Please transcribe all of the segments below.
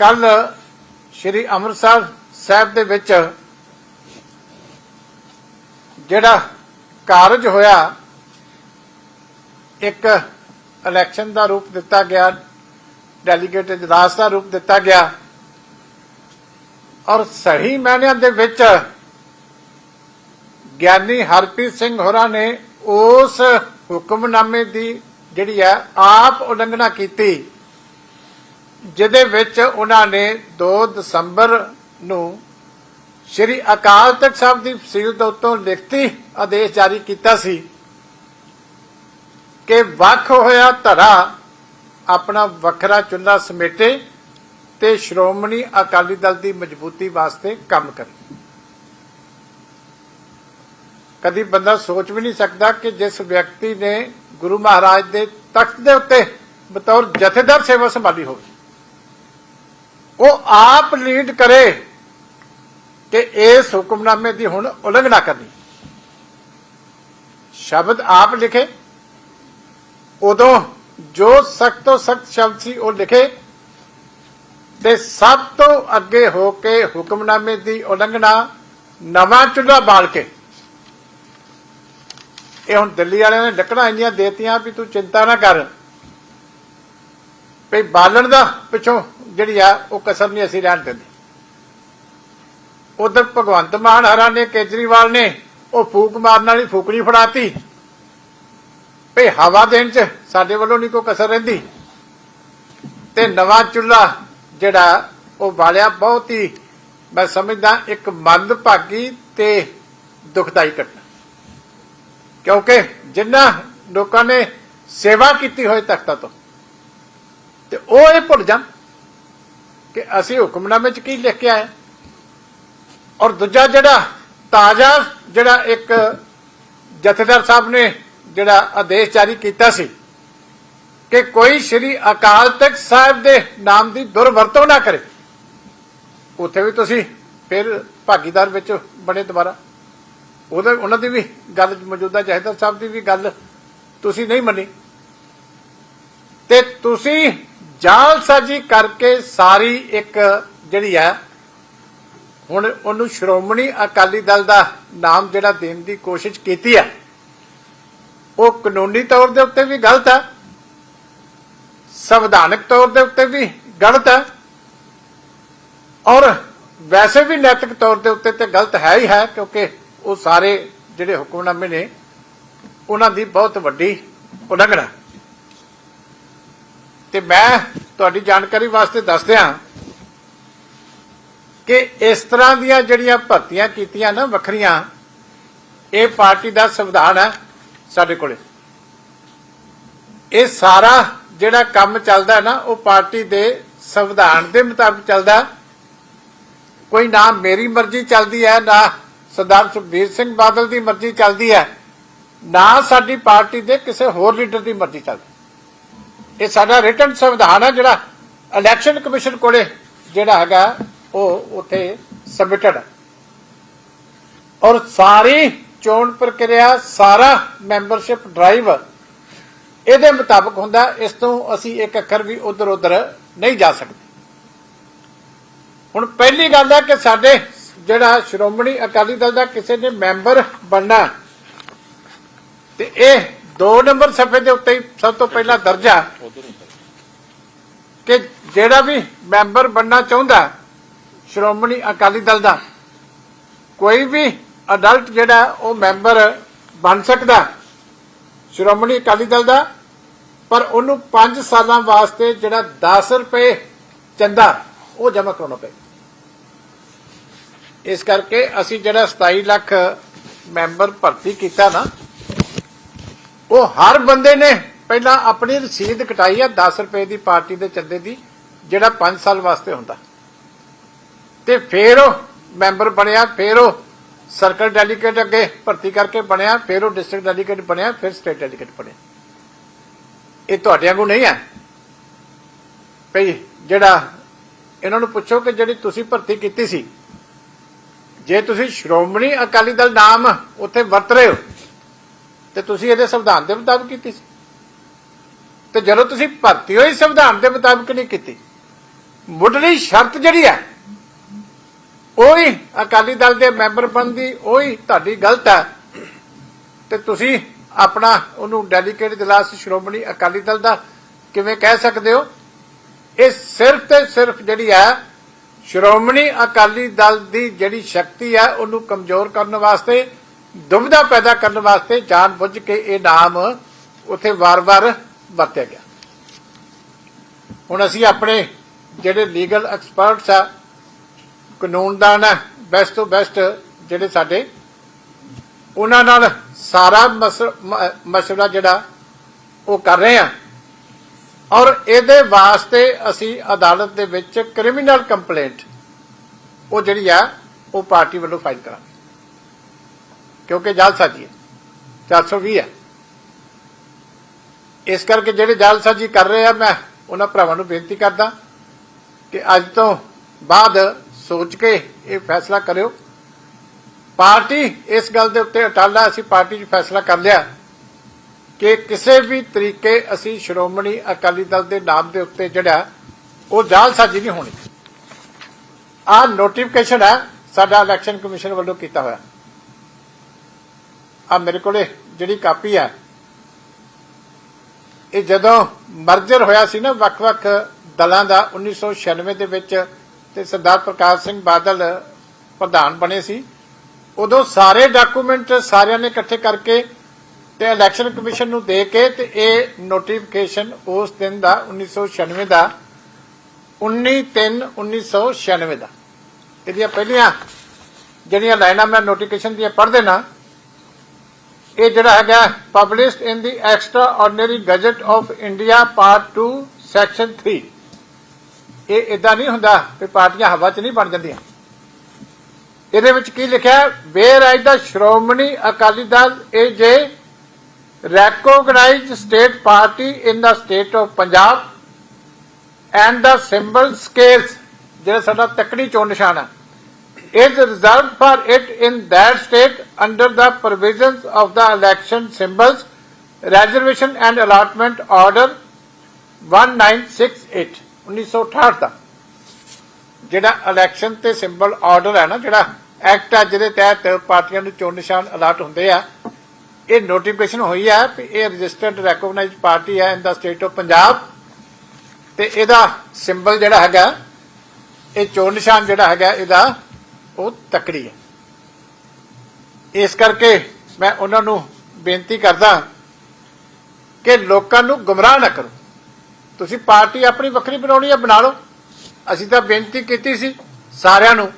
ਕੱਲ ਸ੍ਰੀ ਅੰਮ੍ਰਿਤਸਰ ਸਾਹਿਬ ਦੇ ਵਿੱਚ ਜਿਹੜਾ ਕਾਰਜ ਹੋਇਆ, ਇੱਕ ਇਲੈਕਸ਼ਨ ਦਾ ਰੂਪ ਦਿੱਤਾ ਗਿਆ ਡੈਲੀਗੇਟ ਇਜਲਾਸ ਦਾ ਰੂਪ ਦਿੱਤਾ ਗਿਆ ਔਰ ਸਹੀ ਮਾਇਨਿਆਂ ਦੇ ਵਿੱਚ ਗਿਆਨੀ ਹਰਪ੍ਰੀਤ ਸਿੰਘ ਹੋਰਾਂ ਨੇ ਉਸ ਹੁਕਮਨਾਮੇ ਦੀ ਜਿਹੜੀ ਹੈ, ਆਪ ਉਲੰਘਣਾ ਕੀਤੀ। ਜਿਹਦੇ ਵਿੱਚ ਉਹਨਾਂ ਨੇ 2 ਦਸੰਬਰ ਨੂੰ ਸ਼੍ਰੀ ਅਕਾਲ ਤਖਤ ਸਾਹਿਬ ਦੀ ਫਸੀਲ ਦੇ ਉੱਤੋਂ ਲਿਖਤੀ ਆਦੇਸ਼ ਜਾਰੀ ਕੀਤਾ ਸੀ ਕਿ ਵੱਖ ਹੋਇਆ ਧੜਾ ਆਪਣਾ ਵੱਖਰਾ ਚੁੰਨਾ ਸਮੇਟੇ ਤੇ ਸ਼੍ਰੋਮਣੀ ਅਕਾਲੀ ਦਲ ਦੀ ਮਜ਼ਬੂਤੀ ਵਾਸਤੇ ਕੰਮ ਕਰੇ। ਕਦੀ ਬੰਦਾ ਸੋਚ ਵੀ ਨਹੀਂ ਸਕਦਾ ਕਿ ਜਿਸ ਵਿਅਕਤੀ ਨੇ ਗੁਰੂ ਮਹਾਰਾਜ ਦੇ ਤਖਤ ਦੇ ਉੱਤੇ ਬਤੌਰ ਜਥੇਦਾਰ ਸੇਵਾ ਸੰਭਾਲੀ ਹੋਵੇ। ਉਹ ਆਪ ਲੀਡ ਕਰੇ ਕਿ ਇਸ ਹੁਕਮਨਾਮੇ ਦੀ ਹੁਣ ਉਲੰਘਣਾ ਕਰਨੀ। ਸ਼ਬਦ ਆਪ ਲਿਖੇ, ਉਦੋਂ ਜੋ ਸਖਤ ਤੋਂ ਸਖਤ ਸ਼ਬਦ ਸੀ ਉਹ ਲਿਖੇ ਤੇ ਸਭ ਤੋਂ ਅੱਗੇ ਹੋ ਕੇ ਹੁਕਮਨਾਮੇ ਦੀ ਉਲੰਘਣਾ ਨਵਾਂ ਚੁੱਲ੍ਹਾ ਬਾਲ ਕੇ। ਇਹ ਹੁਣ ਦਿੱਲੀ ਵਾਲਿਆਂ ਨੇ ਲੱਕੜਾਂ ਇੰਨੀਆਂ ਦੇਤੀਆਂ ਵੀ ਤੂੰ ਚਿੰਤਾ ਨਾ ਕਰ। ਵੀ ਬਾਲਣ ਦਾ ਪਿੱਛੋਂ ਜਿਹੜੀ ਆ, ਉਹ ਕਸਰ ਨਹੀਂ ਅਸੀਂ ਰਹਿਣ ਦਿੰਦੇ। ਉਧਰ ਭਗਵੰਤ ਮਾਨ ਹਰਾਂ ਨੇ, ਕੇਜਰੀਵਾਲ ਨੇ, ਉਹ ਫੂਕ ਮਾਰਨ ਵਾਲੀ ਫੂਕਣੀ ਫੜਾਤੀ। ਭਈ ਹਵਾ ਦੇਣ ਚ ਸਾਡੇ ਵੱਲੋਂ ਨਹੀਂ ਕੋਈ ਕਸਰ ਰਹਿੰਦੀ। ਤੇ ਨਵਾਂ ਚੁੱਲ੍ਹਾ ਜਿਹੜਾ, ਉਹ ਬਾਲਿਆ ਬਹੁਤ ਹੀ, ਮੈਂ ਸਮਝਦਾ ਇੱਕ ਮੰਦਭਾਗੀ ਤੇ ਦੁਖਦਾਈ ਘਟਨਾ। ਕਿਉਂਕਿ ਜਿੰਨਾ ਲੋਕਾਂ ਨੇ ਸੇਵਾ ਕੀਤੀ ਹੋਏ ਤਖਤਾਂ ਤੋਂ, ਤੇ ਉਹ ਇਹ ਭੁੱਲ ਜਾਣ ਕਿ ਅਸੀਂ ਹੁਕਮਨਾਮੇ 'ਚ ਕੀ ਲਿਖ ਕੇ ਆਏ ਔਰ ਦੂਜਾ ਜਿਹੜਾ ਤਾਜ਼ਾ ਜਿਹੜਾ ਇੱਕ ਜਥੇਦਾਰ ਸਾਹਿਬ ਨੇ ਜਿਹੜਾ ਆਦੇਸ਼ ਜਾਰੀ ਕੀਤਾ ਸੀ ਕਿ ਕੋਈ ਸ਼੍ਰੀ ਅਕਾਲ ਤਖਤ ਸਾਹਿਬ ਦੇ ਨਾਮ ਦੀ ਦੁਰਵਰਤੋਂ ਨਾ ਕਰੇ। ਉੱਥੇ ਵੀ ਤੁਸੀਂ ਫਿਰ ਭਾਗੀਦਾਰ ਵਿੱਚ ਬਣੇ ਦੁਬਾਰਾ। ਉਹਦੇ ਉਹਨਾਂ ਦੀ ਵੀ ਗੱਲ, ਮੌਜੂਦਾ ਜਥੇਦਾਰ ਸਾਹਿਬ ਦੀ ਵੀ ਗੱਲ ਤੁਸੀਂ ਨਹੀਂ ਮੰਨੀ। ਤੇ ਤੁਸੀਂ ਜਾਲਸਾਜੀ ਕਰਕੇ ਸਾਰੀ ਇੱਕ ਜਿਹੜੀ ਹੈ, ਹੁਣ ਉਹਨੂੰ ਸ਼੍ਰੋਮਣੀ ਅਕਾਲੀ ਦਲ ਦਾ ਨਾਮ ਜਿਹੜਾ ਦੇਣ ਦੀ ਕੋਸ਼ਿਸ਼ ਕੀਤੀ ਹੈ, ਉਹ ਕਾਨੂੰਨੀ ਤੌਰ ਦੇ ਉੱਤੇ ਵੀ ਗਲਤ ਹੈ, ਸੰਵਿਧਾਨਕ ਤੌਰ ਦੇ ਉੱਤੇ ਵੀ ਗਲਤ ਹੈ, ਔਰ ਵੈਸੇ ਵੀ ਨੈਤਿਕ ਤੌਰ ਦੇ ਉੱਤੇ ਤੇ ਗਲਤ ਹੈ ਹੀ ਹੈ, ਕਿਉਂਕਿ ਉਹ ਸਾਰੇ ਜਿਹੜੇ ਹੁਕਮਨਾਮੇ ਨੇ, ਉਹਨਾਂ ਦੀ ਬਹੁਤ ਵੱਡੀ ਉਲੰਘਣਾ ਤੇ ਮੈਂ ਤੁਹਾਡੀ ਜਾਣਕਾਰੀ ਵਾਸਤੇ ਦੱਸ ਦਿਆਂ ਕਿ ਇਸ ਤਰ੍ਹਾਂ ਦੀਆਂ ਜਿਹੜੀਆਂ ਭਰਤੀਆਂ ਕੀਤੀਆਂ ਨਾ ਵੱਖਰੀਆਂ, ਇਹ ਪਾਰਟੀ ਦਾ ਸੰਵਿਧਾਨ ਹੈ ਸਾਡੇ ਕੋਲੇ। ਇਹ ਸਾਰਾ ਜਿਹੜਾ ਕੰਮ ਚੱਲਦਾ ਨਾ, ਉਹ ਪਾਰਟੀ ਦੇ ਸੰਵਿਧਾਨ ਦੇ ਮੁਤਾਬਕ ਚੱਲਦਾ। ਕੋਈ ਨਾ ਮੇਰੀ ਮਰਜ਼ੀ ਚੱਲਦੀ ਹੈ, ਨਾ ਸਰਦਾਰ ਸੁਖਬੀਰ ਸਿੰਘ ਬਾਦਲ ਦੀ ਮਰਜ਼ੀ ਚੱਲਦੀ ਹੈ, ਨਾ ਸਾਡੀ ਪਾਰਟੀ ਦੇ ਕਿਸੇ ਹੋਰ ਲੀਡਰ ਦੀ ਮਰਜ਼ੀ ਚੱਲਦੀ। ਇਹ ਸਾਡਾ ਰਿਟਨ ਸੰਵਿਧਾਨ ਹੈ ਜਿਹੜਾ ਇਲੈਕਸ਼ਨ ਕਮਿਸ਼ਨ ਕੋਲੇ ਜਿਹੜਾ ਹੈਗਾ, ਉਹ ਉੱਥੇ ਸਬਮਿਟਡ ਹੈ ਔਰ ਸਾਰੀ ਚੋਣ ਪ੍ਰਕਿਰਿਆ, ਸਾਰਾ ਮੈਂਬਰਸ਼ਿਪ ਡਰਾਈਵ ਇਹਦੇ ਮੁਤਾਬਕ ਹੁੰਦਾ, ਇਸ ਤੋਂ ਅਸੀਂ ਇੱਕ ਅੱਖਰ ਵੀ ਉਧਰ ਉਧਰ ਨਹੀਂ ਜਾ ਸਕਦੇ। ਹੁਣ ਪਹਿਲੀ ਗੱਲ ਹੈ ਕਿ ਸਾਡੇ ਜਿਹੜਾ ਸ਼੍ਰੋਮਣੀ ਅਕਾਲੀ ਦਲ ਦਾ ਕਿਸੇ ਨੇ ਮੈਂਬਰ ਬਣਨਾ, ਤੇ ਇਹ 2 ਨੰਬਰ ਸਫੇ ਦੇ ਉੱਤੇ ਹੀ ਸਭ ਤੋਂ ਪਹਿਲਾ ਦਰਜਾ ਕਿ ਜਿਹੜਾ ਵੀ ਮੈਂਬਰ ਬਣਨਾ ਚਾਹੁੰਦਾ, ਸ਼੍ਰੋਮਣੀ ਅਕਾਲੀ ਦਲ ਦਾ, ਕੋਈ ਵੀ ਅਡਲਟ ਜਿਹੜਾ, ਉਹ ਮੈਂਬਰ ਬਣ ਸਕਦਾ, ਸ਼੍ਰੋਮਣੀ ਅਕਾਲੀ ਦਲ ਦਾ, ਪਰ ਉਹਨੂੰ 5 ਸਾਲਾਂ ਵਾਸਤੇ ਜਿਹੜਾ 10 ਰੁਪਏ ਚੰਦਾ, ਉਹ ਜਮ੍ਹਾਂ ਕਰਾਉਣਾ ਪਏ। ਇਸ ਕਰਕੇ ਅਸੀਂ ਜਿਹੜਾ 27 ਲੱਖ ਮੈਂਬਰ ਭਰਤੀ ਕੀਤਾ ਨਾ ਉਹ ਹਰ ਬੰਦੇ ਨੇ ਪਹਿਲਾਂ ਆਪਣੀ ਰਸੀਦ ਕਟਾਈ ਆ 10 ਰੁਪਏ ਦੀ ਪਾਰਟੀ ਦੇ ਚੰਦੇ ਦੀ, ਜਿਹੜਾ 5 ਸਾਲ ਵਾਸਤੇ ਹੁੰਦਾ। ਤੇ ਫਿਰ ਉਹ ਮੈਂਬਰ ਬਣਿਆ, ਫਿਰ ਉਹ ਸਰਕਲ ਡੈਲੀਗੇਟ ਅੱਗੇ ਭਰਤੀ ਕਰਕੇ ਬਣਿਆ, ਫਿਰ ਉਹ ਡਿਸਟ੍ਰਿਕਟ ਡੈਲੀਗੇਟ ਬਣਿਆ, ਫਿਰ ਸਟੇਟ ਡੈਲੀਗੇਟ ਬਣਿਆ। ਇਹ ਤੁਹਾਡਿਆਂ ਨੂੰ ਨਹੀਂ ਹੈ। ਭਈ ਜਿਹੜਾ ਇਹਨਾਂ ਨੂੰ ਪੁੱਛੋ ਕਿ ਜਿਹੜੀ ਤੁਸੀਂ ਭਰਤੀ ਕੀਤੀ ਸੀ, ਜੇ ਤੁਸੀਂ ਸ਼੍ਰੋਮਣੀ ਅਕਾਲੀ ਦਲ ਨਾਮ ਉੱਥੇ ਵਰਤ ਰਹੇ ਹੋ ਤੇ ਤੁਸੀਂ ਇਹਦੇ ਸੰਵਿਧਾਨ ਦੇ ਮੁਤਾਬਕ ਕੀਤੀ ਸੀ। ਤੇ ਜਦੋਂ ਤੁਸੀਂ ਭਰਤੀ ਹੋਈ ਸੰਵਿਧਾਨ ਦੇ ਮੁਤਾਬਕ ਨਹੀਂ ਕੀਤੀ। ਮੁੱਢਲੀ ਸ਼ਰਤ ਜਿਹੜੀ ਹੈ, ਉਹੀ ਅਕਾਲੀ ਦਲ ਦੇ ਮੈਂਬਰ ਬਣਦੀ ਉਹੀ ਤੁਹਾਡੀ ਗਲਤ ਹੈ। ਤੇ ਤੁਸੀਂ ਆਪਣਾ ਉਹਨੂੰ ਡੈਲੀਕੇਟ ਜਲਾਸ ਸ਼੍ਰੋਮਣੀ ਅਕਾਲੀ ਦਲ ਦਾ ਕਿਵੇਂ ਕਹਿ ਸਕਦੇ ਹੋ? ਇਹ ਸਿਰਫ ਤੇ ਸਿਰਫ ਜਿਹੜੀ ਹੈ, ਸ਼੍ਰੋਮਣੀ ਅਕਾਲੀ ਦਲ ਦੀ ਜਿਹੜੀ ਸ਼ਕਤੀ ਹੈ, ਉਹਨੂੰ ਕਮਜ਼ੋਰ ਕਰਨ ਵਾਸਤੇ ਦੁਬਿਧਾ ਪੈਦਾ ਕਰਨ ਵਾਸਤੇ ਜਾਣ ਬੁੱਝ ਕੇ ਇਹ ਨਾਮ ਉੱਥੇ ਵਾਰ-ਵਾਰ ਵਰਤਿਆ ਗਿਆ। ਹੁਣ ਅਸੀਂ ਆਪਣੇ ਜਿਹੜੇ ਲੀਗਲ ਐਕਸਪਰਟਸ ਆ, ਕਾਨੂੰਨਦਾਨ ਆ ਬੈਸਟ ਤੋਂ ਬੈਸਟ ਜਿਹੜੇ ਸਾਡੇ, ਉਹਨਾਂ ਨਾਲ ਸਾਰਾ ਮਸ- ਮਸਲਾ ਜਿਹੜਾ ਉਹ ਕਰ ਰਹੇ ਆ। ਔਰ ਇਹਦੇ ਵਾਸਤੇ ਅਸੀਂ ਅਦਾਲਤ ਦੇ ਵਿੱਚ ਕ੍ਰਿਮੀਨਲ ਕੰਪਲੇਂਟ ਉਹ ਜਿਹੜੀ ਆ, ਉਹ ਪਾਰਟੀ ਵੱਲੋਂ ਫਾਈਲ ਕਰਾਂਗੇ। ਕਿਉਂਕਿ ਜਾਲਸਾਜੀ ਹੈ। 420 ਹੈ। ਇਸ ਕਰਕੇ ਜਿਹੜੇ ਜਾਲਸਾਜੀ ਕਰ ਰਹੇ ਆ, ਮੈਂ ਉਹਨਾਂ ਭਰਾਵਾਂ ਨੂੰ ਬੇਨਤੀ ਕਰਦਾ ਕਿ ਅੱਜ ਤੋਂ ਬਾਅਦ ਸੋਚ ਕੇ ਇਹ ਫੈਸਲਾ ਕਰਿਓ। ਪਾਰਟੀ ਇਸ ਗੱਲ ਦੇ ਉੱਤੇ ਅਟਾਲਾ ਅਸੀਂ ਪਾਰਟੀ 'ਚ ਫੈਸਲਾ ਕਰ ਲਿਆ ਕਿ ਕਿਸੇ ਵੀ ਤਰੀਕੇ ਅਸੀਂ ਸ਼੍ਰੋਮਣੀ ਅਕਾਲੀ ਦਲ ਦੇ ਨਾਮ ਦੇ ਉੱਤੇ ਜਿਹੜਾ, ਉਹ ਜਾਲਸਾਜੀ ਨਹੀਂ ਹੋਣੀ। ਆ ਨੋਟੀਫਿਕੇਸ਼ਨ ਹੈ ਸਾਡਾ ਇਲੈਕਸ਼ਨ ਕਮਿਸ਼ਨ ਵੱਲੋਂ ਕੀਤਾ ਹੋਇਆ। ਆ ਮੇਰੇ ਕੋਲੇ ਜਿਹੜੀ ਕਾਪੀ ਹੈ ਇਹ ਜਦੋਂ ਮਰਜਰ ਹੋਇਆ ਸੀ ਨਾ ਵੱਖ-ਵੱਖ ਦਲਾਂ ਦਾ 1996 ਦੇ ਵਿੱਚ ਤੇ ਸਰਦਾਰ ਪ੍ਰਕਾਸ਼ ਸਿੰਘ ਬਾਦਲ ਪ੍ਰਧਾਨ ਬਣੇ ਸੀ, ਉਦੋਂ ਸਾਰੇ ਡਾਕੂਮੈਂਟ ਸਾਰਿਆਂ ਨੇ ਇਕੱਠੇ ਕਰਕੇ ਤੇ ਇਲੈਕਸ਼ਨ ਕਮਿਸ਼ਨ ਨੂੰ ਦੇ ਕੇ ਤੇ ਇਹ ਨੋਟੀਫਿਕੇਸ਼ਨ ਉਸ ਦਿਨ ਦਾ 1996 ਦਾ 19/3/1996 ਦਾ। ਇਹਦੀਆਂ ਪਹਿਲੀਆਂ ਜਿਹੜੀਆਂ ਲਾਈਨਾਂ ਮੈਂ ਨੋਟੀਫਿਕੇਸ਼ਨ ਦੀਆਂ ਪੜ੍ਹ ਦੇਣਾ ਇਹ ਜਿਹੜਾ ਹੈਗਾ published in the extraordinary gazette of India part 2 section 3 ਇਹ ਇਦਾਂ ਨਹੀਂ ਹੁੰਦਾ ਕਿ ਪਾਰਟੀਆਂ ਹਵਾ 'ਚ ਨਹੀਂ ਬਣ ਜਾਂਦੀਆਂ। ਇਹਦੇ ਵਿੱਚ ਕੀ ਲਿਖਿਆ? ਹੈ whereas the Shiromani Akali Dal? Is a recognized state party in the state of Punjab and the symbol scales, ਜਿਹੜਾ ਸਾਡਾ ਤਕੜੀ ਚੋਣ ਨਿਸ਼ਾਨ ਹੈ is reserved for it in that state under the provisions of the election symbols, reservation and allotment order 1968 1968 ਦਾ ਜਿਹੜਾ election ਤੇ symbol order ਹੈ ਨਾ, ਜਿਹੜਾ ਐਕਟ ਆ ਜਿਹਦੇ ਤਹਿਤ ਪਾਰਟੀਆਂ ਨੂੰ ਚੋਣ ਨਿਸ਼ਾਨ ਅਲਾਟ ਹੁੰਦੇ ਆ, ਇਹ ਨੋਟੀਫਿਕੇਸ਼ਨ ਹੋਈ ਹੈ ਕਿ ਇਹ ਰਜਿਸਟਰਡ ਰੈਕਗਨਾਈਜ਼ਡ ਪਾਰਟੀ ਹੈ in the state of Punjab ਤੇ ਇਹਦਾ ਸਿੰਬਲ ਜਿਹੜਾ ਹੈਗਾ, ਇਹ ਚੋਣ ਨਿਸ਼ਾਨ ਜਿਹੜਾ ਹੈਗਾ, ਇਹਦਾ ਉਹ ਤਕੜੀ ਹੈ। ਇਸ ਕਰਕੇ ਮੈਂ ਉਹਨਾਂ ਨੂੰ ਬੇਨਤੀ ਕਰਦਾ ਕਿ ਲੋਕਾਂ ਨੂੰ ਗੁੰਮਰਾਹ ਨਾ ਕਰੋ। ਤੁਸੀਂ ਪਾਰਟੀ ਆਪਣੀ ਵੱਖਰੀ ਬਣਾਉਣੀ ਹੈ, ਬਣਾ ਲਓ। ਅਸੀਂ ਤਾਂ ਬੇਨਤੀ ਕੀਤੀ ਸੀ ਸਾਰਿਆਂ ਨੂੰ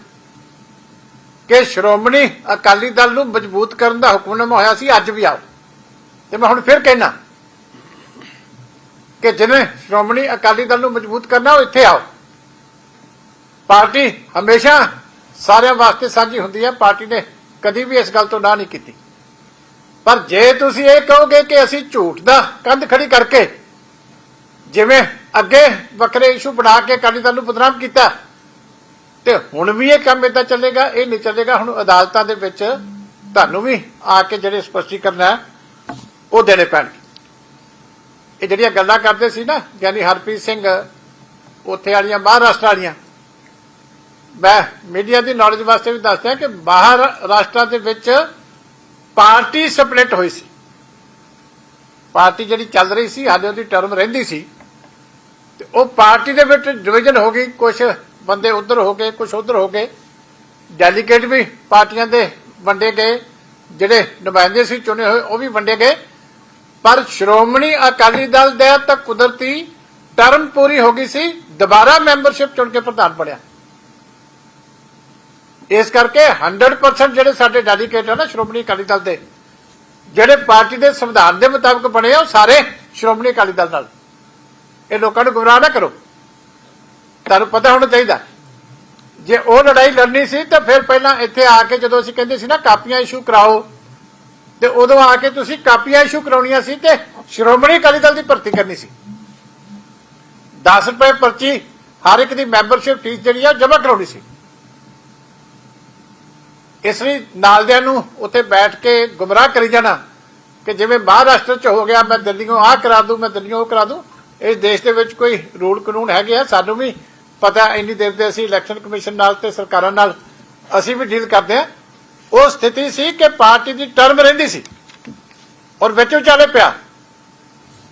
ਕਿ ਸ਼੍ਰੋਮਣੀ ਅਕਾਲੀ ਦਲ ਨੂੰ ਮਜ਼ਬੂਤ ਕਰਨ ਦਾ ਹੁਕਮਨਾਮਾ ਹੋਇਆ ਸੀ, ਅੱਜ ਵੀ ਆਓ। ਤੇ ਮੈਂ ਹੁਣ ਫਿਰ ਕਹਿਣਾ ਕਿ ਜਿਹਨੇ ਸ਼੍ਰੋਮਣੀ ਅਕਾਲੀ ਦਲ ਨੂੰ ਮਜ਼ਬੂਤ ਕਰਨਾ, ਉਹ ਇੱਥੇ ਆਓ। ਪਾਰਟੀ ਹਮੇਸ਼ਾ ਸਾਰਿਆਂ ਵਾਸਤੇ ਸਾਂਝੀ ਹੁੰਦੀ ਹੈ, ਪਾਰਟੀ ਨੇ ਕਦੀ ਵੀ ਇਸ ਗੱਲ ਤੋਂ ਨਾ ਨਹੀਂ ਕੀਤੀ। ਪਰ ਜੇ ਤੁਸੀਂ ਇਹ ਕਹੋਗੇ ਕਿ ਅਸੀਂ ਝੂਠ ਦਾ ਕੰਧ ਖੜੀ ਕਰਕੇ ਜਿਵੇਂ ਅੱਗੇ ਵੱਖਰੇ ਇਸ਼ੂ ਬਣਾ ਕੇ ਅਕਾਲੀ ਦਲ ਨੂੰ ਬਦਨਾਮ ਕੀਤਾ, ਤੇ ਹੁਣ ਵੀ ਇਹ ਕੰਮ ਇਦਾਂ ਚੱਲੇਗਾ, ਇਹ ਨਹੀਂ ਚੱਲੇਗਾ, ਹੁਣ ਅਦਾਲਤਾਂ ਦੇ ਵਿੱਚ ਤੁਹਾਨੂੰ ਵੀ ਆ ਕੇ ਜਿਹੜੇ ਸਪਸ਼ਟੀਕਰਨ ਹੈ, ਉਹ ਦੇਣੇ ਪੈਣਗੇ। ਇਹ ਜਿਹੜੀਆਂ ਗੱਲਾਂ ਕਰਦੇ ਸੀ ਨਾ, ਯਾਨੀ ਹਰਪ੍ਰੀਤ ਸਿੰਘ, ਉੱਥੇ ਵਾਲੀਆਂ, ਮਹਾਰਾਸ਼ਟਰ ਵਾਲੀਆਂ ਮੈਂ ਮੀਡੀਆ ਦੀ ਨੌਲੇਜ ਵਾਸਤੇ ਵੀ ਦੱਸਦਾ ਕਿ ਬਾਹਰ ਰਾਸ਼ਟਰਾਂ ਦੇ ਵਿੱਚ ਪਾਰਟੀ ਸਪਲਿਟ ਹੋਈ ਸੀ। ਪਾਰਟੀ ਜਿਹੜੀ ਚੱਲ ਰਹੀ ਸੀ, ਹਾਲੇ ਉਹਦੀ ਟਰਮ ਰਹਿੰਦੀ ਸੀ। ਤੇ ਉਹ ਪਾਰਟੀ ਦੇ ਵਿੱਚ ਡਿਵੀਜ਼ਨ ਹੋ ਗਈ ਕੁਝ ਬੰਦੇ ਉਧਰ ਹੋ ਗਏ ਕੁਝ ਉਧਰ ਹੋ ਗਏ। ਡੈਲੀਗੇਟ ਵੀ ਪਾਰਟੀਆਂ ਦੇ ਵੰਡੇ ਗਏ, ਜਿਹੜੇ ਨੁਮਾਇੰਦੇ ਸੀ ਚੁਣੇ ਹੋਏ, ਉਹ ਵੀ ਵੰਡੇ ਗਏ। ਪਰ ਸ਼੍ਰੋਮਣੀ ਅਕਾਲੀ ਦਲ ਦੇ ਤਾਂ ਕੁਦਰਤੀ ਟਰਮ ਪੂਰੀ ਹੋ ਗਈ ਸੀ, ਦੁਬਾਰਾ ਮੈਂਬਰਸ਼ਿਪ ਚੁਣ ਕੇ ਪ੍ਰਧਾਨ ਬਣਿਆ। ਇਸ ਕਰਕੇ 100% ਜਿਹੜੇ ਸਾਡੇ ਡੈਡੀਕੇਟ ਆ ਨਾ ਸ਼੍ਰੋਮਣੀ ਅਕਾਲੀ ਦਲ ਦੇ, ਜਿਹੜੇ ਪਾਰਟੀ ਦੇ ਸੰਵਿਧਾਨ ਦੇ ਮੁਤਾਬਕ ਬਣੇ ਆ, ਉਹ ਸਾਰੇ ਸ਼੍ਰੋਮਣੀ ਅਕਾਲੀ ਦਲ ਨਾਲ। ਇਹ ਲੋਕਾਂ ਨੂੰ ਗੁੰਮਰਾਹ ਨਾ ਕਰੋ। ਤੁਹਾਨੂੰ ਪਤਾ ਹੋਣਾ ਚਾਹੀਦਾ। ਜੇ ਉਹ ਲੜਾਈ ਲੜਨੀ ਸੀ, ਤਾਂ ਫਿਰ ਪਹਿਲਾਂ ਇੱਥੇ ਆ ਕੇ ਜਦੋਂ ਅਸੀਂ ਕਹਿੰਦੇ ਸੀ ਨਾ, ਕਾਪੀਆਂ ਇਸ਼ੂ ਕਰਾਓ, ਤੇ ਉਦੋਂ ਆ ਕੇ ਤੁਸੀਂ ਕਾਪੀਆਂ ਇਸ਼ੂ ਕਰਾਉਣੀਆਂ ਸੀ ਤੇ ਸ਼੍ਰੋਮਣੀ ਅਕਾਲੀ ਦਲ ਦੀ ਭਰਤੀ ਕਰਨੀ ਸੀ। 10 ਰੁਪਏ ਪਰਚੀ ਹਰ ਇੱਕ ਦੀ ਮੈਂਬਰਸ਼ਿਪ ਫੀਸ ਜਿਹੜੀ ਆ ਜਮ੍ਹਾਂ ਕਰਾਉਣੀ ਸੀ। ਇਸ ਲਈ ਨਾਲਦਿਆਂ ਨੂੰ ਉੱਥੇ ਬੈਠ ਕੇ ਗੁੰਮਰਾਹ ਕਰੀ ਜਾਣਾ ਕਿ ਜਿਵੇਂ ਮਹਾਰਾਸ਼ਟਰ ਚ ਹੋ ਗਿਆ, ਮੈਂ ਦਿੱਲੀੋਂ ਆਹ ਕਰਾ ਦੂੰ, ਮੈਂ ਦਿੱਲੀੋਂ ਉਹ ਕਰਾ ਦੂੰ। ਇਸ ਦੇਸ਼ ਦੇ ਵਿੱਚ ਕੋਈ ਰੂਲ ਕਾਨੂੰਨ ਹੈਗੇ ਆ, ਸਾਨੂੰ ਵੀ ਪਤਾ ਇੰਨੀ ਦੇਰ ਦੇ ਅਸੀਂ ਇਲੈਕਸ਼ਨ ਕਮਿਸ਼ਨ ਨਾਲ ਤੇ ਸਰਕਾਰਾਂ ਨਾਲ ਅਸੀਂ ਵੀ ਡੀਲ ਕਰਦੇ ਆ ਉਹ ਸਥਿਤੀ ਸੀ ਕਿ ਪਾਰਟੀ ਦੀ ਟਰਮ ਰਹਿੰਦੀ ਸੀ ਔਰ ਵਿੱਚ ਵਿਚਾਲੇ ਪਿਆ।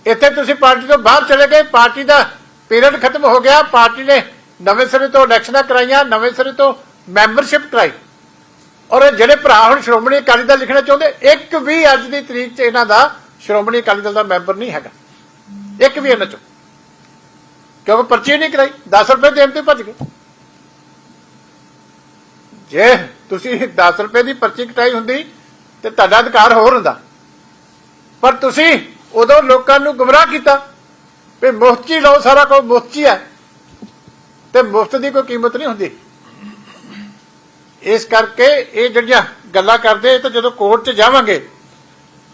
ਇੱਥੇ ਤੁਸੀਂ ਪਾਰਟੀ ਤੋਂ ਬਾਹਰ ਚਲੇ ਗਏ, ਪਾਰਟੀ ਦਾ ਪੀਰੀਅਡ ਖਤਮ ਹੋ ਗਿਆ, ਪਾਰਟੀ ਨੇ ਨਵੇਂ ਸਿਰੇ ਤੋਂ ਇਲੈਕਸ਼ਨਾਂ ਕਰਾਈਆਂ, ਨਵੇਂ ਸਿਰੇ ਤੋਂ ਮੈਂਬਰਸ਼ਿਪ ਕਰਾਈ। ਔਰ ਇਹ ਜਿਹੜੇ ਭਰਾ ਹੁਣ ਸ਼੍ਰੋਮਣੀ ਅਕਾਲੀ ਦਲ ਲਿਖਣਾ ਚਾਹੁੰਦੇ, ਇੱਕ ਵੀ ਅੱਜ ਦੀ ਤਰੀਕ 'ਚ ਇਹਨਾਂ ਦਾ ਸ਼੍ਰੋਮਣੀ ਅਕਾਲੀ ਦਲ ਦਾ ਮੈਂਬਰ ਨਹੀਂ ਹੈਗਾ। ਇੱਕ ਵੀ ਇਹਨਾਂ 'ਚੋਂ। ਕਿਉਂਕਿ ਪਰਚੀ ਨਹੀਂ ਕਰਾਈ 10 ਰੁਪਏ ਦੇਣ ਤੇ ਭੱਜ ਗਏ। ਜੇ ਤੁਸੀਂ 10 ਰੁਪਏ ਦੀ ਪਰਚੀ ਕਟਾਈ ਹੁੰਦੀ ਤੇ ਤੁਹਾਡਾ ਅਧਿਕਾਰ ਹੋਰ ਹੁੰਦਾ। ਪਰ ਤੁਸੀਂ ਉਦੋਂ ਲੋਕਾਂ ਨੂੰ ਗੁੰਮਰਾਹ ਕੀਤਾ ਵੀ ਮੁਫਤ 'ਚ ਹੀ ਲਓ, ਸਾਰਾ ਕੁਝ ਮੁਫਤ 'ਚ ਹੀ ਹੈ। ਤੇ ਮੁਫਤ ਦੀ ਕੋਈ ਕੀਮਤ ਨਹੀਂ ਹੁੰਦੀ। ਇਸ ਕਰਕੇ ਇਹ ਜਿਹੜੀਆਂ ਗੱਲਾਂ ਕਰਦੇ, ਇਹ ਤਾਂ ਜਦੋਂ ਕੋਰਟ 'ਚ ਜਾਵਾਂਗੇ,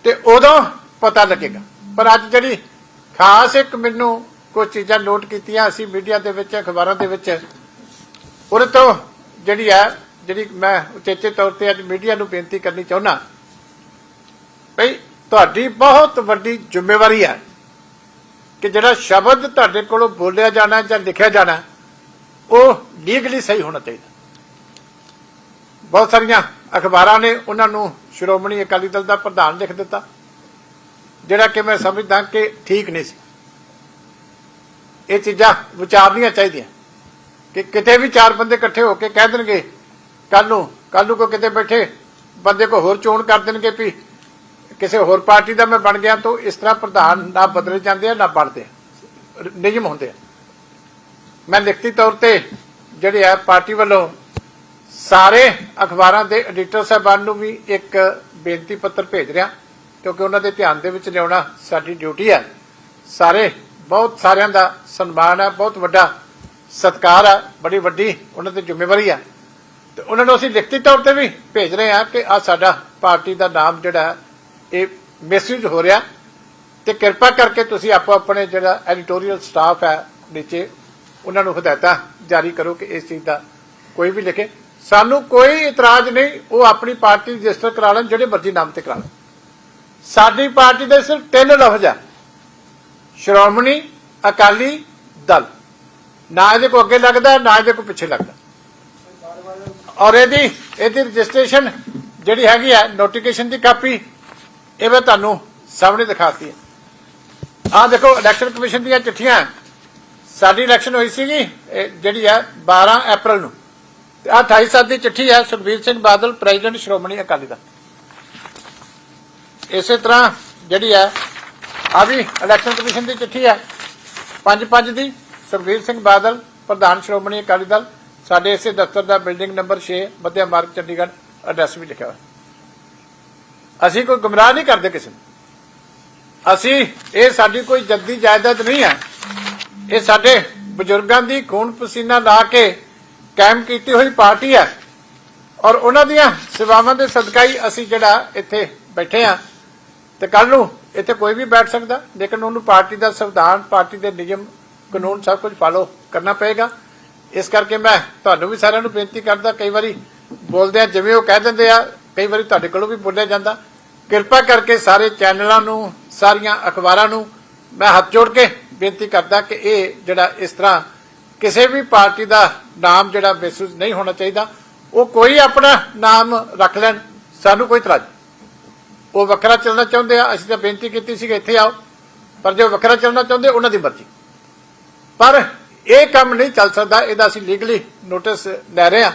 ਤੇ ਉਦੋਂ ਪਤਾ ਲੱਗੇਗਾ। ਪਰ ਅੱਜ ਜਿਹੜੀ ਖਾਸ ਇੱਕ ਮੈਨੂੰ ਕੁਝ ਚੀਜ਼ਾਂ ਨੋਟ ਕੀਤੀਆਂ ਅਸੀਂ ਮੀਡੀਆ ਦੇ ਵਿੱਚ, ਅਖਬਾਰਾਂ ਦੇ ਵਿੱਚ, ਉਹਦੇ ਤੋਂ ਜਿਹੜੀ ਹੈ ਜਿਹੜੀ ਮੈਂ ਉਚੇਚੇ ਤੌਰ ਤੇ ਅੱਜ ਮੀਡੀਆ ਨੂੰ ਬੇਨਤੀ ਕਰਨੀ ਚਾਹੁੰਦਾ ਭਈ ਤੁਹਾਡੀ ਬਹੁਤ ਵੱਡੀ ਜ਼ਿੰਮੇਵਾਰੀ ਹੈ ਕਿ ਜਿਹੜਾ ਸ਼ਬਦ ਤੁਹਾਡੇ ਕੋਲੋਂ ਬੋਲਿਆ ਜਾਣਾ ਜਾਂ ਲਿਖਿਆ ਜਾਣਾ, ਉਹ ਲੀਗਲੀ ਸਹੀ ਹੋਣਾ ਚਾਹੀਦਾ। ਬਹੁਤ ਸਾਰੀਆਂ ਅਖਬਾਰਾਂ ਨੇ ਉਹਨਾਂ ਨੂੰ ਸ਼੍ਰੋਮਣੀ ਅਕਾਲੀ ਦਲ ਦਾ ਪ੍ਰਧਾਨ ਲਿਖ ਦਿੱਤਾ, ਜਿਹੜਾ ਕਿ ਮੈਂ ਸਮਝਦਾ ਕਿ ਠੀਕ ਨਹੀਂ ਸੀ। ਇਹ ਚੀਜ਼ਾਂ ਵਿਚਾਰਨੀਆਂ ਚਾਹੀਦੀਆਂ। ਕਿ ਕਿਤੇ ਵੀ ਚਾਰ ਬੰਦੇ ਇਕੱਠੇ ਹੋ ਕੇ ਕਹਿ ਦੇਣਗੇ ਕੱਲ ਨੂੰ ਕੱਲ ਨੂੰ ਕੋ ਕਿਤੇ ਬੈਠੇ, ਬੰਦੇ ਕੋ ਹੋਰ ਚੋਣ ਕਰ ਦੇਣਗੇ ਵੀ ਕਿਸੇ ਹੋਰ ਪਾਰਟੀ ਦਾ ਮੈਂ ਬਣ ਗਿਆ ਤਾਂ ਇਸ ਤਰ੍ਹਾਂ ਪ੍ਰਧਾਨ ਨਾ ਬਦਲੇ ਜਾਂਦੇ ਆ, ਨਾ ਬਣਦੇ ਨਿਯਮ ਹੁੰਦੇ ਆ। ਮੈਂ ਲਿਖਤੀ ਤੌਰ ਤੇ ਜਿਹੜੇ ਆ ਪਾਰਟੀ ਵੱਲੋਂ ਸਾਰੇ ਅਖਬਾਰਾਂ ਦੇ ਐਡੀਟਰ ਸਾਹਿਬਾਨ ਨੂੰ ਵੀ ਇੱਕ ਬੇਨਤੀ ਪੱਤਰ ਭੇਜ ਰਿਹਾ, ਕਿਉਂਕਿ ਉਹਨਾਂ ਦੇ ਧਿਆਨ ਦੇ ਵਿੱਚ ਲਿਆਉਣਾ ਸਾਡੀ ਡਿਊਟੀ ਹੈ। ਸਾਰੇ, ਬਹੁਤ ਸਾਰਿਆਂ ਦਾ ਸਨਮਾਨ ਹੈ, ਬਹੁਤ ਵੱਡਾ ਸਤਿਕਾਰ ਹੈ, ਬੜੀ ਵੱਡੀ ਉਹਨਾਂ ਦੀ ਜ਼ਿੰਮੇਵਾਰੀ ਹੈ। ਤੇ ਉਹਨਾਂ ਨੂੰ ਅਸੀਂ ਲਿਖਤੀ ਤੌਰ ਤੇ ਵੀ ਭੇਜ ਰਹੇ ਹਾਂ ਕਿ ਆ ਸਾਡਾ ਪਾਰਟੀ ਦਾ ਨਾਮ ਜਿਹੜਾ ਇਹ ਮੈਸੇਜ ਹੋ ਰਿਹਾ। ਤੇ ਕਿਰਪਾ ਕਰਕੇ ਤੁਸੀਂ ਆਪੋ ਆਪਣੇ ਜਿਹੜਾ ਐਡੀਟੋਰੀਅਲ ਸਟਾਫ ਹੈ ਨੀਚੇ, ਉਹਨਾਂ ਨੂੰ ਹਦਾਇਤਾਂ ਜਾਰੀ ਕਰੋ ਕਿ ਇਸ ਚੀਜ਼ ਦਾ ਕੋਈ ਵੀ ਲਿਖੇ। ਸਾਨੂੰ ਕੋਈ ਇਤਰਾਜ਼ ਨਹੀਂ, ਉਹ ਆਪਣੀ ਪਾਰਟੀ ਰਜਿਸਟਰ ਕਰਾ ਲੈਣ, ਜਿਹੜੇ ਮਰਜ਼ੀ ਨਾਮ ਤੇ ਕਰਾ ਲੈਣ। ਸਾਡੀ ਪਾਰਟੀ ਦੇ ਸਿਰਫ ਤਿੰਨ ਲਫ਼ਜ਼ ਆ। ਸ਼੍ਰੋਮਣੀ ਅਕਾਲੀ ਦਲ। ਨਾ ਇਹਦੇ ਕੋ ਅੱਗੇ ਲੱਗਦਾ, ਨਾ ਇਹਦੇ ਕੋ ਪਿੱਛੇ ਲੱਗਦਾ। ਔਰ ਇਹਦੀ ਇਹਦੀ ਰਜਿਸਟ੍ਰੇਸ਼ਨ ਜਿਹੜੀ ਹੈਗੀ ਹੈ ਨੋਟੀਫਿਕੇਸ਼ਨ ਦੀ ਕਾਪੀ, ਇਹ ਮੈਂ ਤੁਹਾਨੂੰ ਸਾਹਮਣੇ ਦਿਖਾਤੀ ਹੈ। ਆਹ ਦੇਖੋ ਇਲੈਕਸ਼ਨ ਕਮਿਸ਼ਨ ਦੀਆਂ ਚਿੱਠੀਆਂ। ਸਾਡੀ ਇਲੈਕਸ਼ਨ ਹੋਈ ਸੀਗੀ, ਇਹ ਜਿਹੜੀ ਹੈ 12 ਅਪ੍ਰੈਲ ਨੂੰ। ਤੇ ਆਹ 28 ਸਾਲ ਦੀ ਚਿੱਠੀ ਹੈ, ਸੁਖਬੀਰ ਸਿੰਘ ਬਾਦਲ, ਪ੍ਰੈਜ਼ੀਡੈਂਟ ਸ਼੍ਰੋਮਣੀ ਅਕਾਲੀ ਦਲ। ਇਸੇ ਤਰ੍ਹਾਂ ਜਿਹੜੀ ਹੈ ਆ ਵੀ ਇਲੈਕਸ਼ਨ ਕਮਿਸ਼ਨ ਦੀ ਚਿੱਠੀ ਹੈ 5-5 ਦੀ, ਸੁਖਬੀਰ ਸਿੰਘ ਬਾਦਲ, ਪ੍ਰਧਾਨ ਸ਼੍ਰੋਮਣੀ ਅਕਾਲੀ ਦਲ, ਸਾਡੇ ਇਸੇ ਦਫ਼ਤਰ ਦਾ ਬਿਲਡਿੰਗ ਨੰਬਰ 6 ਮੱਧਿਆ ਮਾਰਗ, ਚੰਡੀਗੜ੍ਹ, ਐਡਰੈਸ ਵੀ ਲਿਖਿਆ ਹੋਇਆ। ਅਸੀਂ ਕੋਈ ਗੁੰਮਰਾਹ ਨਹੀਂ ਕਰਦੇ ਕਿਸੇ ਨੂੰ। ਅਸੀਂ, ਇਹ ਸਾਡੀ ਕੋਈ ਜੱਦੀ ਜਾਇਦਾਦ ਨਹੀਂ ਹੈ। ਇਹ ਸਾਡੇ ਬਜ਼ੁਰਗਾਂ ਦੀ ਖੂਨ ਪਸੀਨਾ ਲਾ ਕੇ ਕਾਇਮ ਕੀਤੀ ਹੋਈ ਪਾਰਟੀ ਹੈ। ਔਰ ਉਹਨਾਂ ਦੀਆਂ ਸੇਵਾਵਾਂ ਦੇ ਸਦਕਾ ਹੀ ਅਸੀਂ ਜਿਹੜਾ ਇੱਥੇ ਬੈਠੇ ਆ ਤੇ ਕੱਲ ਨੂੰ ਇੱਥੇ ਕੋਈ ਵੀ ਬੈਠ ਸਕਦਾ। ਲੇਕਿਨ ਉਹਨੂੰ ਪਾਰਟੀ ਦਾ ਸੰਵਿਧਾਨ, ਪਾਰਟੀ ਦੇ ਨਿਯਮ, ਕਾਨੂੰਨ ਸਭ ਕੁਝ ਫਾਲੋ ਕਰਨਾ ਪਏਗਾ। ਇਸ ਕਰਕੇ ਮੈਂ ਤੁਹਾਨੂੰ ਵੀ ਸਾਰਿਆਂ ਨੂੰ ਬੇਨਤੀ ਕਰਦਾ, ਕਈ ਵਾਰੀ ਬੋਲਦੇ ਆ, ਜਿਵੇਂ ਉਹ ਕਹਿ ਦਿੰਦੇ ਆ, ਕਈ ਵਾਰੀ ਤੁਹਾਡੇ ਕੋਲੋਂ ਵੀ ਬੋਲਿਆ ਜਾਂਦਾ। ਕਿਰਪਾ ਕਰਕੇ ਸਾਰੇ ਚੈਨਲਾਂ ਨੂੰ, ਸਾਰੀਆਂ ਅਖਬਾਰਾਂ ਨੂੰ ਮੈਂ ਹੱਥ ਜੋੜ ਕੇ ਬੇਨਤੀ ਕਰਦਾ ਕਿ ਇਹ ਜਿਹੜਾ ਇਸ ਤਰ੍ਹਾਂ ਕਿਸੇ ਵੀ ਪਾਰਟੀ ਦਾ ਨਾਮ ਜਿਹੜਾ ਮਹਿਸੂਸ ਨਹੀਂ ਹੋਣਾ ਚਾਹੀਦਾ, ਉਹ ਕੋਈ ਆਪਣਾ ਨਾਮ ਰੱਖ ਲੈਣ, ਸਾਨੂੰ ਕੋਈ ਤਰਾਜ਼ ਉਹ ਵੱਖਰਾ ਚੱਲਣਾ ਚਾਹੁੰਦੇ ਆ, ਅਸੀਂ ਤਾਂ ਬੇਨਤੀ ਕੀਤੀ ਸੀ ਕਿ ਇੱਥੇ ਆਓ। ਪਰ ਜੇ ਵੱਖਰਾ ਚੱਲਣਾ ਚਾਹੁੰਦੇ, ਉਹਨਾਂ ਦੀ ਮਰਜ਼ੀ। ਪਰ ਇਹ ਕੰਮ ਨਹੀਂ ਚੱਲ ਸਕਦਾ, ਇਹਦਾ ਅਸੀਂ ਲੀਗਲੀ ਨੋਟਿਸ ਲੈ ਰਹੇ ਹਾਂ।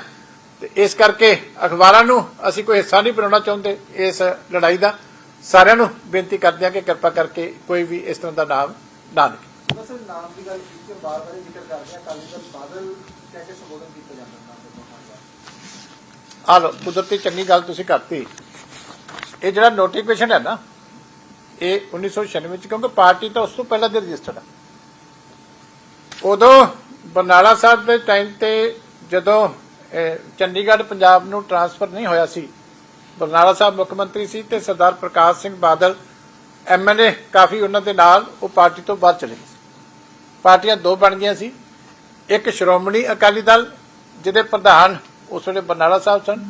ਤੇ ਇਸ ਕਰਕੇ ਅਖਬਾਰਾਂ ਨੂੰ ਅਸੀਂ ਕੋਈ ਹਿੱਸਾ ਨਹੀਂ ਬਣਾਉਣਾ ਚਾਹੁੰਦੇ ਇਸ ਲੜਾਈ ਦਾ। ਸਾਰਿਆਂ ਨੂੰ ਬੇਨਤੀ ਕਰਦੇ ਹਾਂ ਕਿ ਕਿਰਪਾ ਕਰਕੇ ਕੋਈ ਵੀ ਇਸ ਤਰ੍ਹਾਂ ਦਾ ਨਾਮ ਨਾ ਲਿਖੇ। ਬਸ ਨਾਮ ਦੀ ਗੱਲ ਕੀਤੀ ਬਾਰ ਬਾਰ ਜ਼ਿਕਰ ਕਰਦੇ ਆ ਕਾਲੀ ਦਲ ਬਾਦਲ ਕਹਿ ਕੇ ਸੰਬੋਧਨ ਕੀਤਾ ਜਾਂਦਾ ਨਾਮ ਦੇ। ਆ ਲੋ ਕੁਦਰਤੀ ਚੰਗੀ ਗੱਲ ਤੁਸੀਂ ਕਰਤੀ। ਇਹ ਜਿਹੜਾ ਨੋਟੀਫਿਕੇਸ਼ਨ ਹੈ ਨਾ ਇਹ 1996 ਵਿੱਚ ਕਿਉਂਕਿ ਪਾਰਟੀ ਤਾਂ ਉਸ ਤੋਂ ਪਹਿਲਾਂ ਦੇ ਰਜਿਸਟਰਡ ਹੈ ਉਦੋਂ ਬਰਨਾਲਾ ਸਾਹਿਬ ਦੇ ਟਾਈਮ ਤੇ ਜਦੋਂ ਅਹ, ਚੰਡੀਗੜ੍ਹ ਪੰਜਾਬ ਨੂੰ ਟਰਾਂਸਫਰ ਨਹੀਂ ਹੋਇਆ ਸੀ ਬਰਨਾਲਾ ਸਾਹਿਬ ਮੁੱਖ ਮੰਤਰੀ ਸੀ ਤੇ ਸਰਦਾਰ ਪ੍ਰਕਾਸ਼ ਸਿੰਘ ਬਾਦਲ ਐਮਐਲਏ ਕਾਫੀ ਉਹਨਾਂ ਦੇ ਨਾਲ ਉਹ ਪਾਰਟੀ ਤੋਂ ਬਾਹਰ ਚਲੇ ਗਏ। ਪਾਰਟੀਆਂ ਦੋ ਬਣ ਗਈਆਂ ਸੀ। ਇੱਕ ਸ਼੍ਰੋਮਣੀ ਅਕਾਲੀ ਦਲ, ਜਿਹਦੇ ਪ੍ਰਧਾਨ ਉਸ ਵੇਲੇ ਬਰਨਾਲਾ ਸਾਹਿਬ ਸਨ।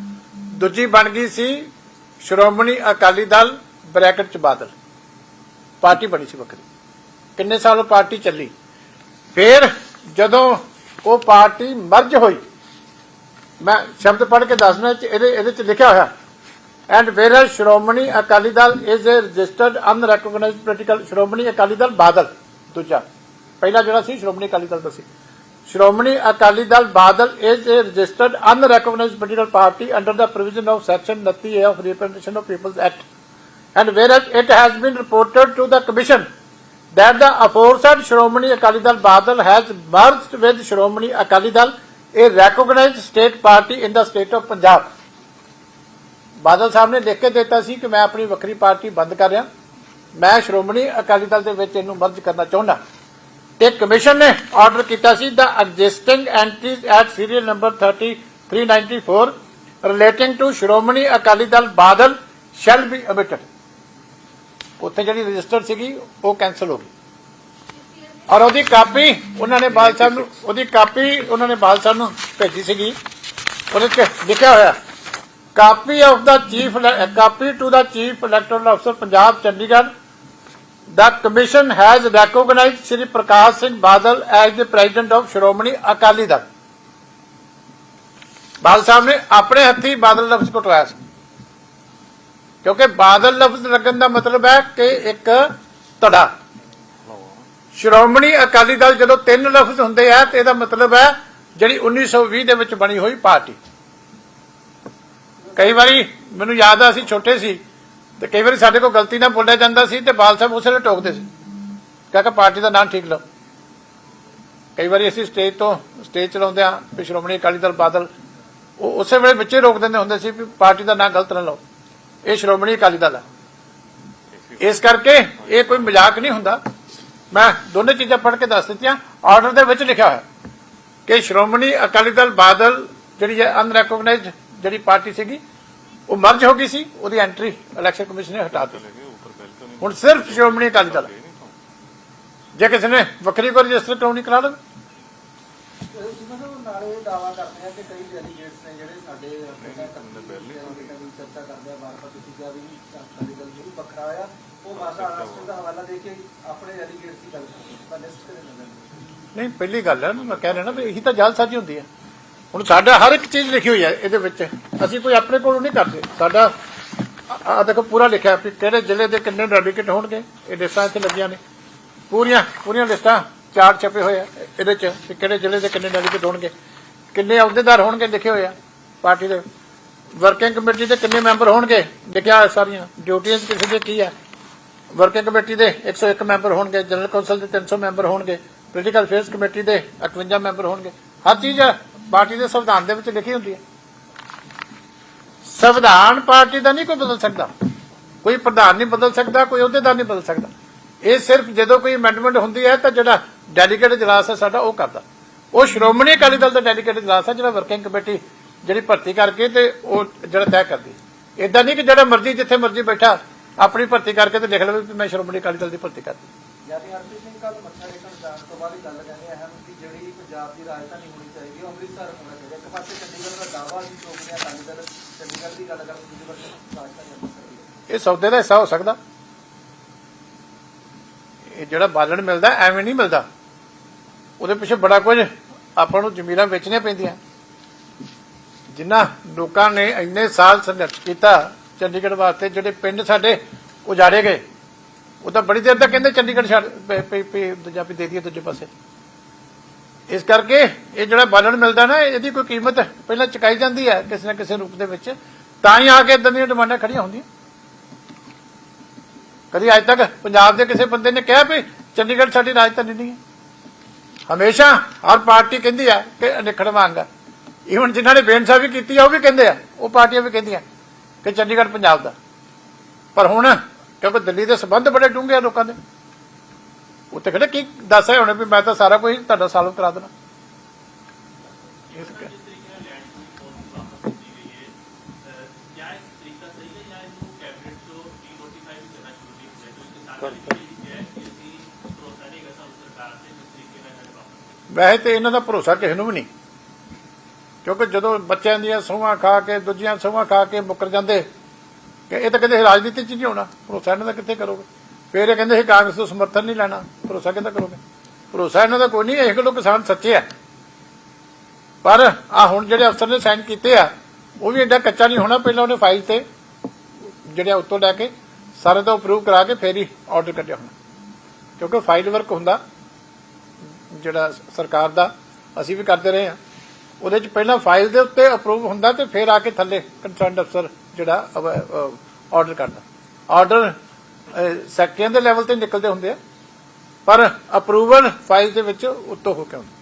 ਦੂਜੀ ਬਣ ਗਈ ਸੀ ਸ਼੍ਰੋਮਣੀ ਅਕਾਲੀ ਦਲ, ਬ੍ਰੈਕਟ ਚ ਬਾਦਲ। ਪਾਰਟੀ ਬਣੀ ਸੀ ਵੱਖਰੀ। ਕਿੰਨੇ ਸਾਲ ਉਹ ਪਾਰਟੀ ਚੱਲੀ? ਫਿਰ ਜਦੋਂ ਉਹ ਪਾਰਟੀ ਮਰਜ ਹੋਈ, ਮੈਂ ਸ਼ਬਦ ਪੜ੍ਹ ਕੇ ਦੱਸਣਾ ਚ ਇਹਦੇ ਇਹਦੇ ਚ ਲਿਖਿਆ ਹੋਇਆ, and where Shiromani Akali Dal is a registered unrecognised political Shiromani Akali Dal, Badal, ਦੂਜਾ। ਪਹਿਲਾ ਜਿਹੜਾ ਸੀ ਸ਼੍ਰੋਮਣੀ ਅਕਾਲੀ ਦਲ ਦਾ ਸੀ Shiromani Akali Dal Badal is a registered unrecognised political party under the provision of section 29 of representation of people's act and whereas it has been reported to the commission that the aforesaid Shiromani Akali Dal Badal has merged with Shiromani Akali Dal, a recognized state party in the state of Punjab. Badal Sahib ਨੇ ਲਿਖ ਕੇ ਦਿੱਤਾ ਸੀ ਕਿ ਮੈਂ ਆਪਣੀ ਵੱਖਰੀ party ਬੰਦ ਕਰ ਰਿਹਾ ਮੈਂ ਸ਼੍ਰੋਮਣੀ ਅਕਾਲੀ ਦਲ ਦੇ ਵਿੱਚ ਇਹਨੂੰ ਮਰਜ ਕਰਨਾ ਚਾਹੁੰਦਾ ਤੇ ਕਮਿਸ਼ਨ ਨੇ ਆਰਡਰ ਕੀਤਾ ਸੀ the existing entries at serial number 3394 relating to Shiromani Akali Dal Badal shall be abated ਉੱਥੇ ਜਿਹੜੀ ਰਜਿਸਟਰ ਸੀਗੀ, ਉਹ ਕੈਨਸਲ ਹੋ ਗਈ। ਔਰ ਉਹਦੀ ਕਾਪੀ ਉਹਨਾਂ ਨੇ ਬਾਲ ਸਾਹਿਬ ਨੂੰ ਉਹਦੀ ਕਾਪੀ ਉਹਨਾਂ ਨੇ ਬਾਲ ਸਾਹਿਬ ਨੂੰ ਭੇਜੀ ਸੀਗੀ। ਉਹਦੇ ਚ ਲਿਖਿਆ ਹੋਇਆ, copy of the chief copy to the chief electoral ਅਫਸਰ Punjab, Chandigarh The commission has recognized Shri Prakash Singh Badal as the president of Shiromani Akali Dal. Badal ਸਾਹਿਬ ਨੇ ਆਪਣੇ ਹੱਥੀ ਬਾਦਲ ਲਫ਼ਜ਼ ਕਟਵਾਇਆ ਸੀ ਕਿਉਂਕਿ ਬਾਦਲ ਲਫ਼ਜ਼ ਲੱਗਣ ਦਾ ਮਤਲਬ ਹੈ ਕਿ ਇੱਕ ਧੜਾ ਸ਼੍ਰੋਮਣੀ ਅਕਾਲੀ ਦਲ ਜਦੋਂ ਤਿੰਨ ਲਫ਼ਜ਼ ਹੁੰਦੇ ਆ ਤੇ ਇਹਦਾ ਮਤਲਬ ਹੈ ਜਿਹੜੀ 1920 ਦੇ ਵਿੱਚ ਬਣੀ ਹੋਈ ਪਾਰਟੀ ਕਈ ਵਾਰੀ ਮੈਨੂੰ ਯਾਦ ਆ ਅਸੀਂ ਛੋਟੇ ਸੀ ਤੇ ਕਈ ਵਾਰੀ ਸਾਡੇ ਕੋਲ ਗਲਤੀ ਨਾਲ ਬੋਲਿਆ ਜਾਂਦਾ ਸੀ ਤੇ ਬਾਲ ਸਾਹਿਬ ਉਸੇ ਵੇਲੇ ਟੋਕਦੇ ਸੀ। ਕਹਿੰਦਾ ਪਾਰਟੀ ਦਾ ਨਾਮ ਠੀਕ ਲਓ। ਕਈ ਵਾਰੀ ਅਸੀਂ ਸਟੇਜ ਤੋਂ ਸਟੇਜ ਚਲਾਉਂਦੇ ਆ ਵੀ ਸ਼੍ਰੋਮਣੀ ਅਕਾਲੀ ਦਲ ਬਾਦਲ, ਉਹ ਉਸੇ ਵੇਲੇ ਵਿੱਚੇ ਰੋਕ ਦਿੰਦੇ ਹੁੰਦੇ ਸੀ ਵੀ ਪਾਰਟੀ ਦਾ ਨਾਂ ਗਲਤ ਨਾ ਲਓ। ਇਹ ਸ਼੍ਰੋਮਣੀ ਅਕਾਲੀ ਦਲ ਹੈ ਇਸ ਕਰਕੇ ਇਹ ਕੋਈ ਮਜ਼ਾਕ ਨਹੀਂ ਹੁੰਦਾ। ਮੈਂ ਦੋਨੇ ਚੀਜ਼ਾਂ ਪੜ੍ਹ ਕੇ ਦੱਸ ਦਿੱਤੀਆਂ। ਆਰਡਰ ਦੇ ਵਿੱਚ ਲਿਖਿਆ ਹੋਇਆ ਕਿ ਸ਼੍ਰੋਮਣੀ ਅਕਾਲੀ ਦਲ ਬਾਦਲ, ਜਿਹੜੀ ਹੈ ਅਨਰੈਕਗਨਾਈਜ਼ਡ ਜਿਹੜੀ ਪਾਰਟੀ ਸੀਗੀ ਉਹ ਮਰਜ ਹੋ ਗਈ ਸੀ ਉਹਦੀ ਐਂਟਰੀ ਇਲੈਕਸ਼ਨ ਕਮਿਸ਼ਨ ਨੇ ਹਟਾ ਦਿੱਤੀ ਹੁਣ ਸਿਰਫ ਸ਼੍ਰੋਮਣੀ ਅਕਾਲੀ ਦਲ। ਜੇ ਕਿਸੇ ਨੇ ਵੱਖਰੀ ਕੋਈ ਰਜਿਸਟਰ ਕਰਾਉਣੀ ਕਰਾ ਲਵੇ ਜਿਵੇਂ ਉਹ ਨਾਲੇ ਇਹ ਦਾਵਾ ਕਰਦੇ ਆ ਕਿ ਕਈ ਡੈਲੀਗੇਟਸ ਨੇ ਜਿਹੜੇ ਸਾਡੇ ਆਪਣੇ ਡੈਲੀਗੇਟਾਂ ਦੀ ਚਰਚਾ ਕਰਦੇ ਆ ਬਾਰ-ਬਾਰ ਤੁਸੀਂ ਕਿਹਾ ਵੀ ਅਕਾਲੀ ਦਲ ਜਿਹੜੀ ਵੱਖਰਾ ਆ ਉਹ ਮਾਸਾ ਰਾਸ਼ਟਰ ਦਾ ਹਵਾਲਾ ਦੇ ਕੇ ਆਪਣੇ ਡੈਲੀਗੇਟਸ ਦੀ ਗੱਲ ਕਰਦੇ ਆ। ਤਾਂ ਲਿਸਟ ਕਰੇ ਨਜ਼ਰ ਨਹੀਂ ਪਹਿਲੀ ਗੱਲ ਹੈ ਮੈਂ ਕਹਿ ਰਿਹਾ ਨਾ ਵੀ ਇਹੀ ਤਾਂ ਜਾਲਸਾਜ਼ੀ ਹੁੰਦੀ ਹੈ ਹੁਣ ਸਾਡਾ ਹਰ ਇੱਕ ਚੀਜ਼ ਲਿਖੀ ਹੋਈ ਹੈ ਇਹਦੇ ਵਿੱਚ। ਅਸੀਂ ਕੋਈ ਆਪਣੇ ਕੋਲੋਂ ਨਹੀਂ ਕਰਦੇ। ਸਾਡਾ ਆ ਦੇਖੋ, ਪੂਰਾ ਲਿਖਿਆ ਵੀ ਕਿਹੜੇ ਜ਼ਿਲ੍ਹੇ ਦੇ ਕਿੰਨੇ ਡੈਲੀਗੇਟ ਹੋਣਗੇ। ਇਹ ਲਿਸਟਾਂ ਇੱਥੇ ਲੱਗੀਆਂ ਨੇ। ਪੂਰੀਆਂ ਪੂਰੀਆਂ ਲਿਸਟਾਂ ਚਾਰ ਛਪੇ ਹੋਏ ਆ ਇਹਦੇ ਚ ਵੀ ਕਿਹੜੇ ਜ਼ਿਲ੍ਹੇ ਦੇ ਕਿੰਨੇ ਡੈਲੀਗੇਟ ਹੋਣਗੇ। ਕਿੰਨੇ ਅਹੁਦੇਦਾਰ ਹੋਣਗੇ ਲਿਖੇ ਹੋਏ ਆ ਪਾਰਟੀ ਦੇ। ਵਰਕਿੰਗ ਕਮੇਟੀ ਦੇ ਕਿੰਨੇ ਮੈਂਬਰ ਹੋਣਗੇ? ਲਿਖਿਆ ਸਾਰੀਆਂ। ਡਿਊਟੀਆਂ ਕਿਸੇ ਦੇ ਕੀ ਹੈ ਵਰਕਿੰਗ ਕਮੇਟੀ ਦੇ 101 ਮੈਂਬਰ ਹੋਣਗੇ। ਜਨਰਲ ਕੌਂਸਲ ਦੇ 300 ਮੈਂਬਰ ਹੋਣਗੇ। ਪੋਲੀਟੀਕਲ ਅਫੇਅਰਸ ਕਮੇਟੀ ਦੇ 58 ਮੈਂਬਰ ਹੋਣਗੇ। ਹਰ ਚੀਜ਼ ਪਾਰਟੀ ਦੇ ਸੰਵਿਧਾਨ ਦੇ ਵਿੱਚ ਲਿਖੀ ਹੁੰਦੀ ਹੈ। ਸੰਵਿਧਾਨ ਪਾਰਟੀ ਦਾ ਨਹੀਂ ਕੋਈ ਬਦਲ ਸਕਦਾ। ਕੋਈ ਪ੍ਰਧਾਨ ਨਹੀਂ ਬਦਲ ਸਕਦਾ, ਕੋਈ ਅਹੁਦੇਦਾਰ ਨਹੀਂ ਬਦਲ ਸਕਦਾ। ਇਹ ਸਿਰਫ ਜਦੋਂ ਕੋਈ ਅਮੈਂਡਮੈਂਟ ਹੁੰਦੀ ਹੈ ਤਾਂ ਜਿਹੜਾ ਡੈਲੀਗੇਟ ਇਜਲਾਸ ਹੈ ਸਾਡਾ ਉਹ ਕਰਦਾ। ਉਹ ਸ਼੍ਰੋਮਣੀ ਅਕਾਲੀ ਦਲ ਦਾ ਡੈਲੀਗੇਟ ਇਜਲਾਸ ਹੈ, ਜਿਹੜਾ ਵਰਕਿੰਗ ਕਮੇਟੀ ਜਿਹੜੀ ਭਰਤੀ ਕਰਕੇ ਤੇ ਉਹ ਜਿਹੜਾ ਤੈਅ ਕਰਦੀ ਇਦਾਂ ਨਹੀਂ ਕਿ ਜਿਹੜਾ ਮਰਜ਼ੀ ਜਿੱਥੇ ਮਰਜ਼ੀ ਬੈਠਾ ਆਪਣੀ ਭਰਤੀ ਕਰਕੇ ਤੇ ਲਿਖ ਲਵੇ ਵੀ ਮੈਂ ਸ਼੍ਰੋਮਣੀ ਅਕਾਲੀ ਦਲ ਦੀ ਭਰਤੀ ਕਰਦੀ। ਯਾਨੀ ਹਰਪ੍ਰੀਤ ਸਿੰਘ ਕੱਲ ਮੱਥਾ ਟੇਕਣ ਜਾਣ ਤੋਂ ਬਾਅਦ ਇਹ ਗੱਲ ਕਹਿੰਦੇ ਹਨ ਕਿ ਜਿਹੜੀ ਪੰਜਾਬ ਦੀ ਰਾਜਧਾਨੀ ਹੋਣੀ ਚਾਹੀਦੀ ਹੈ ਉਹ ਅੰਮ੍ਰਿਤਸਰ ਹੋਣਾ ਚਾਹੀਦਾ ਇੱਕ ਪਾਸੇ ਚੰਡੀਗੜ੍ਹ ਦਾ ਦਾਵਾ ਸੀ ਸ਼੍ਰੋਮਣੀ ਅਕਾਲੀ ਦਲ ਚੰਡੀਗੜ੍ਹ ਦੀ ਗੱਲ ਕਰਨ ਦੂਜੇ ਪਾਸੇ ਰਾਜਧਾਨੀ ਅੰਮ੍ਰਿਤਸਰ ਇਹ ਸੌਦੇ ਦਾ ਹਿੱਸਾ ਹੋ ਸਕਦਾ। ਇਹ ਜਿਹੜਾ ਬਾਲਣ ਮਿਲਦਾ, ਐਵੇਂ ਨਹੀਂ ਮਿਲਦਾ। ਉਹਦੇ ਪਿੱਛੇ ਬੜਾ ਕੁਝ ਆਪਾਂ ਨੂੰ ਜ਼ਮੀਰਾਂ ਵੇਚਣੀਆਂ ਪੈਂਦੀਆਂ। ਜਿਨ੍ਹਾਂ ਲੋਕਾਂ ਨੇ ਇੰਨੇ ਸਾਲ ਸੰਘਰਸ਼ ਕੀਤਾ ਚੰਡੀਗੜ੍ਹ ਵਾਸਤੇ, ਜਿਹੜੇ ਪਿੰਡ ਸਾਡੇ ਉਜਾੜੇ ਗਏ, ਉਹ ਤਾਂ ਬੜੀ ਦੇਰ ਤੱਕ ਕਹਿੰਦੇ ਚੰਡੀਗੜ੍ਹ ਛੱਡ ਦੂਜਾ ਵੀ ਦੇ ਦਈਏ ਦੂਜੇ ਪਾਸੇ। ਇਸ ਕਰਕੇ ਇਹ ਜਿਹੜਾ ਬਾਲਣ ਮਿਲਦਾ ਨਾ, ਇਹਦੀ ਕੋਈ ਕੀਮਤ ਪਹਿਲਾਂ ਚੁਕਾਈ ਜਾਂਦੀ ਹੈ ਕਿਸੇ ਨਾ ਕਿਸੇ ਰੂਪ ਦੇ ਵਿੱਚ। ਤਾਂ ਹੀ ਆ ਕੇ ਇਦਾਂ ਦੀਆਂ ਡਿਮਾਂਡਾਂ ਖੜੀਆਂ ਹੁੰਦੀਆਂ। ਕਦੀ ਅੱਜ ਤੱਕ ਪੰਜਾਬ ਦੇ ਕਿਸੇ ਬੰਦੇ ਨੇ ਕਿਹਾ ਵੀ ਚੰਡੀਗੜ੍ਹ ਸਾਡੀ ਰਾਜਧਾਨੀ ਨਹੀਂ ਹੈ। ਹਮੇਸ਼ਾ ਹਰ ਪਾਰਟੀ ਕਹਿੰਦੀ ਆ ਕਿ ਅਨਿਖੜ ਮੰਗ ਆ। ਈਵਨ ਜਿਨ੍ਹਾਂ ਨੇ ਬੇਨਸਾ ਵੀ ਕੀਤੀ ਆ, ਉਹ ਵੀ ਕਹਿੰਦੇ ਆ, ਉਹ ਪਾਰਟੀਆਂ ਵੀ ਕਹਿੰਦੀਆਂ ਕਿ ਚੰਡੀਗੜ੍ਹ ਪੰਜਾਬ ਦਾ। ਪਰ ਹੁਣ ਕਿਉਂਕਿ ਦਿੱਲੀ ਦੇ ਸਬੰਧ ਬੜੇ ਡੂੰਘੇ ਆ ਲੋਕਾਂ ਦੇ। ਉੱਥੇ ਕਹਿੰਦੇ ਕੀ ਦੱਸ ਰਹੇ ਹੋਣੇ ਵੀ ਮੈਂ ਤਾਂ ਸਾਰਾ ਕੁਝ ਤੁਹਾਡਾ ਸਾਲਵ ਕਰਾ ਦੇਣਾ। ਇਸ ਸਹੀ ਵੈਸੇ ਤੇ ਇਹਨਾਂ ਦਾ ਭਰੋਸਾ ਕਿਸੇ ਨੂੰ ਵੀ ਨਹੀਂ। ਕਿਉਂਕਿ ਜਦੋਂ ਬੱਚਿਆਂ ਦੀਆਂ ਸਹੁੰਆਂ ਖਾ ਕੇ ਦੂਜੀਆਂ ਸਹੁੰਆਂ ਖਾ ਕੇ ਮੁੱਕਰ ਜਾਂਦੇ ਕਿ ਇਹ ਤਾਂ ਕਹਿੰਦੇ ਰਾਜਨੀਤੀ 'ਚ ਨਹੀਂ ਹੋਣਾ। ਭਰੋਸਾ ਇਹਨਾਂ ਦਾ ਕਿੱਥੇ ਕਰੋਗੇ? ਫਿਰ ਇਹ ਕਹਿੰਦੇ ਸੀ, ਕਾਂਗਰਸ ਤੋਂ ਸਮਰਥਨ ਨਹੀਂ ਲੈਣਾ। ਭਰੋਸਾ ਕਿੱਦਾਂ ਕਰੋਗੇ? ਭਰੋਸਾ ਇਹਨਾਂ ਦਾ ਕੋਈ ਨਹੀਂ, ਇਹ ਕੋਲੋਂ ਕਿਸਾਨ ਸੱਚੇ ਆ। ਪਰ ਆ ਹੁਣ ਜਿਹੜੇ ਅਫਸਰ ਨੇ ਸਾਈਨ ਕੀਤੇ ਆ, ਉਹ ਵੀ ਐਡਾ ਕੱਚਾ ਨਹੀਂ ਹੋਣਾ, ਪਹਿਲਾਂ ਉਹਨੇ ਫਾਈਲ ਤੇ ਜਿਹੜੇ ਉੱਤੋਂ ਲੈ ਕੇ ਸਾਰੇ ਤੋਂ ਅਪਰੂਵ ਕਰਾ ਕੇ ਫੇਰ ਹੀ ਆਰਡਰ ਕੱਢਿਆ ਹੋਣਾ। ਕਿਉਂਕਿ ਫਾਈਲ ਵਰਕ ਹੁੰਦਾ, ਜਿਹੜਾ ਸਰਕਾਰ ਦਾ, ਅਸੀਂ ਵੀ ਕਰਦੇ ਰਹੇ ਹਾਂ। ਉਹਦੇ ਚ ਪਹਿਲਾਂ ਫਾਈਲ ਦੇ ਉੱਤੇ ਅਪਰੂਵ ਹੁੰਦਾ ਤੇ ਫਿਰ ਆ ਕੇ ਥੱਲੇ ਕੰਸਰਨਡ ਅਫਸਰ ਜਿਹੜਾ ਆਰਡਰ ਕਰਦਾ। ਆਰਡਰ ਸੈਕਟਰੀਆਂ ਦੇ ਲੈਵਲ ਤੇ ਨਿਕਲਦੇ ਹੁੰਦੇ ਆ, ਪਰ ਅਪਰੂਵਲ ਫਾਈਲ ਦੇ ਵਿੱਚ ਉੱਤੋਂ ਹੋ ਕੇ ਆਉਂਦਾ।